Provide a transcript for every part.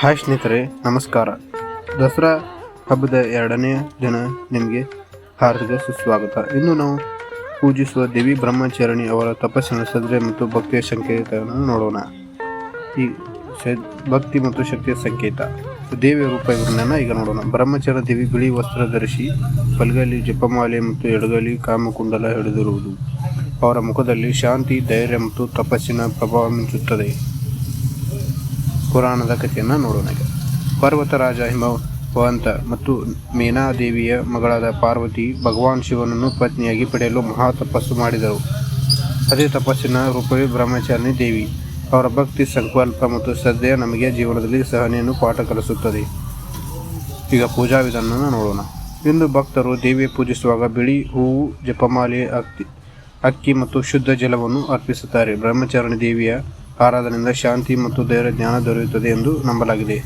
Hi ಸ್ನೇಹಿತರೆ, ನಮಸ್ಕಾರ. ದಸರಾ ಹಬ್ಬದ ಎರಡನೇ ದಿನ ನಿಮಗೆ ಹಾರ್ದಿಕ ಸುಸ್ವಾಗತ. ಇನ್ನು ನಾವು ಪೂಜಿಸುವ ದೇವಿ ಬ್ರಹ್ಮಚಾರಣಿ ಅವರ ತಪಸ್ಸಿನ ಸದ್ರೆ ಮತ್ತು ಭಕ್ತಿಯ ಸಂಕೇತವನ್ನು ನೋಡೋಣ. ಈ ಭಕ್ತಿ ಮತ್ತು ಶಕ್ತಿಯ ಸಂಕೇತ. ದೇವಿಯ ರೂಪ ಇವರನ್ನ ಈಗ ನೋಡೋಣ. ಬ್ರಹ್ಮಚಾರ ದೇವಿ ಬಿಳಿ ವಸ್ತ್ರ ಧರಿಸಿ ಬಲಗಲಿ ಜಪಮಾಲೆ ಮತ್ತು ಎಡಗಲಿ ಕಾಮಕುಂಡಲ ಹಿಡಿದಿರುವುದು ಅವರ ಮುಖದಲ್ಲಿ ಶಾಂತಿ, ಧೈರ್ಯ ಮತ್ತು ತಪಸ್ಸಿನ ಪ್ರಭಾವ ಮಿಂಚುತ್ತದೆ. ಪುರಾಣದ ಕಥೆಯನ್ನು ನೋಡೋಣ ಈಗ. ಪರ್ವತರಾಜ ಹಿಮವಂತ ಮತ್ತು ಮೇನಾದೇವಿಯ ಮಗಳಾದ ಪಾರ್ವತಿ ಭಗವಾನ್ ಶಿವನನ್ನು ಪತ್ನಿಯಾಗಿ ಪಡೆಯಲು ಮಹಾ ತಪಸ್ಸು ಮಾಡಿದರು. ಅದೇ ತಪಸ್ಸಿನ ರೂಪವೇ ಬ್ರಹ್ಮಚಾರಿಣಿ ದೇವಿ. ಅವರ ಭಕ್ತಿ, ಸಂಕಲ್ಪ ಮತ್ತು ಶ್ರದ್ಧೆಯ ನಮಗೆ ಜೀವನದಲ್ಲಿ ಸಹನೆಯನ್ನು ಪಾಠ ಕಲಿಸುತ್ತದೆ. ಈಗ ಪೂಜಾ ವಿಧಾನವನ್ನು ನೋಡೋಣ. ಇಂದು ಭಕ್ತರು ದೇವಿಯ ಪೂಜಿಸುವಾಗ ಬಿಳಿ ಹೂವು, ಜಪಮಾಲೆ, ಅಕ್ಕಿ ಅಕ್ಕಿ ಮತ್ತು ಶುದ್ಧ ಜಲವನ್ನು ಅರ್ಪಿಸುತ್ತಾರೆ. ಬ್ರಹ್ಮಚಾರಿಣಿ ದೇವಿಯ ಆರಾಧನೆಯಿಂದ ಶಾಂತಿ ಮತ್ತು ಧೈರ್ಯ ಜ್ಞಾನ ದೊರೆಯುತ್ತದೆ ಎಂದು ನಂಬಲಾಗಿದೆ.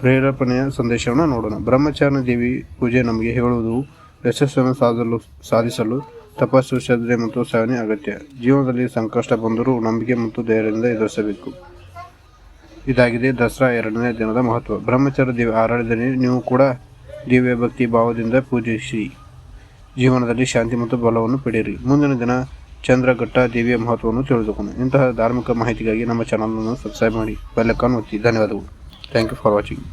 ಪ್ರೇರೇಪಣೆಯ ಸಂದೇಶವನ್ನು ನೋಡೋಣ. ಬ್ರಹ್ಮಚಾರಣ ದೇವಿ ಪೂಜೆ ನಮಗೆ ಹೇಳುವುದು, ಯಶಸ್ಸನ್ನು ಸಾಧಲು, ಸಾಧಿಸಲು ತಪಸ್ಸು, ಶ್ರದ್ಧೆ ಮತ್ತು ಸಹನೆ ಅಗತ್ಯ. ಜೀವನದಲ್ಲಿ ಸಂಕಷ್ಟ ಬಂದರೂ ನಂಬಿಕೆ ಮತ್ತು ಧೈರ್ಯದಿಂದ ಎದುರಿಸಬೇಕು. ಇದಾಗಿದೆ ದಸರಾ ಎರಡನೇ ದಿನದ ಮಹತ್ವ. ಬ್ರಹ್ಮಚಾರ ದೇವಿ ಆರಾಧನೆ, ನೀವು ಕೂಡ ದಿವ್ಯ ಭಕ್ತಿ ಭಾವದಿಂದ ಪೂಜಿಸಿ. ಜೀವನದಲ್ಲಿ ಶಾಂತಿ ಮತ್ತು ಬಲವನ್ನು ಪಡೆಯಿರಿ. ಮುಂದಿನ ದಿನ ಚಂದ್ರಘಟ್ಟ ದೇವಿಯ ಮಹತ್ವವನ್ನು ತಿಳಿದುಕೊಂಡು. ಇಂತಹ ಧಾರ್ಮಿಕ ಮಾಹಿತಿಗಾಗಿ ನಮ್ಮ ಚಾನಲನ್ನು ಸಬ್ಸ್ಕ್ರೈಬ್ ಮಾಡಿ ಬೆಲ್ಲಕ್ಕನ್ನು ಒತ್ತಿ. ಧನ್ಯವಾದಗಳು. Thank you for watching